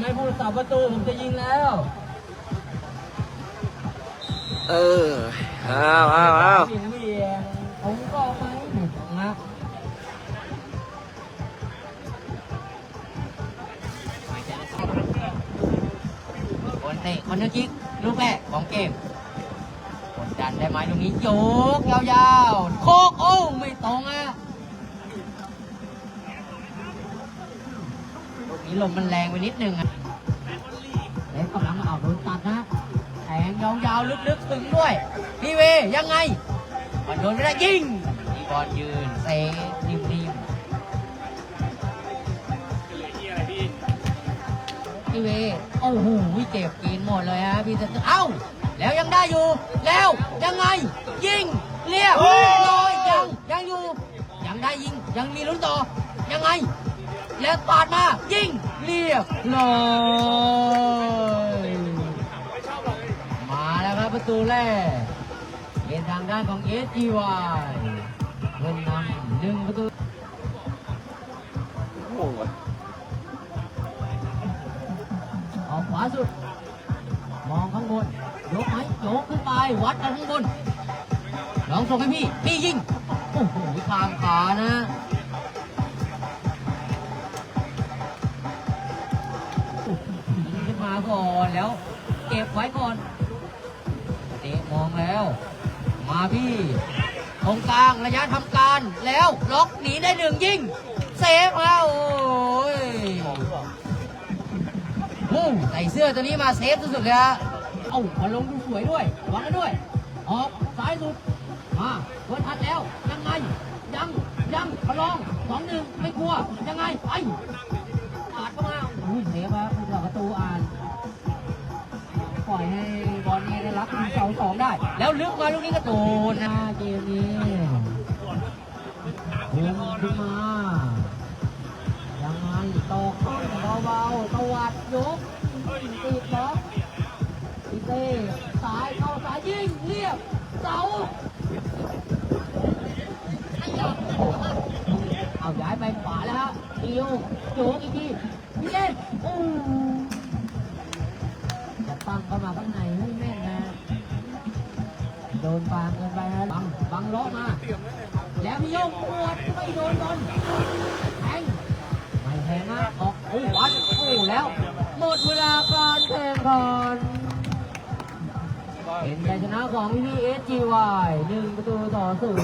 ไม่พูดสับประตู ผมจะยิงแล้ว เอออ้าวอ้าวอ้าวเบี่ยงเบี่ยงผมก็ไม่ถูกนะคนเตะคนนึกคิกลูกแรกของเกมกดดันได้ไหมตรงนี้โยกยาวๆ โคกโอ้ไม่ตรงอะลูก นี้ลมมันแรงไปนิดนึงอะเล็กกำลังเอาโดนตัดนะแทงยาวๆลึกๆ ถึงด้วย พี่เวยังไงบอลโดนไม่ได้ยิงพี่บอลยืนเซนิ่มๆพี่เวโอ้โหเจ็บกินหมดเลยฮะพี่เตเอ้า แล้วยังได้อยู่ แล้วยังไง ยิงเรียบร้อยยังยังอยู่ ยังได้ยิงยังมีลุ้นต่อยังไง แล้วปาดมายิงเรียบร้อยมาแล้วครับประตูแรกเป็นทางด้านของเอสจีวายเงินนำหนึ่งประตูงงวะออกขวาสุด มองข้างบนยกไหมยกขึ้นไปวัดกันข้างบนลองส่งให้พี่ พี่ยิง โอ้โหทางขานะ ก่อน แล้วเก็บไว้ก่อนเตะมองแล้ว มาพี่ตรงกลางระยะทำการแล้วล็อกหนีได้หนึ่งยิงเซฟแล้วโอ้ยอืมใส่เสื้อตัวนี้มาเซฟสุดๆเลยฮะเอ้ามาลงดูสวยด้วยวังกันด้วย ออกซ้ายสุด มาเวิร์ทัดแล้วยังไงยังยังพลองสองหนึ่งไม่กลัวยังไงไป ล่อยให้บอลนี่ได้รับเสาสองได้ แล้วลึกมาลูกนี้ก็โดนนะเกมนี้พุ่งขึ้นมายังไงต่อข้นเบาๆตวัดยกติดล็อกพีเต้สายเข้าสายยิงเรียบเสาเอาย้ายไปขวาแล้วฮะดิวโยกอีกทีพี่เล่นอู้ จะตั้งเข้ามาข้างในให้แม่นนะโดนปางเกินไปนะบังบังล้อมา แล้วพี่โยงปวดไม่โดนบอลแทงไม่แทงนะออกโอ้วัดโอ้แล้ว หมดเวลาการแข่งขันเป็นชัยชนะของพี่พีเอสจีวายหนึ่งประตูต่อศูนย์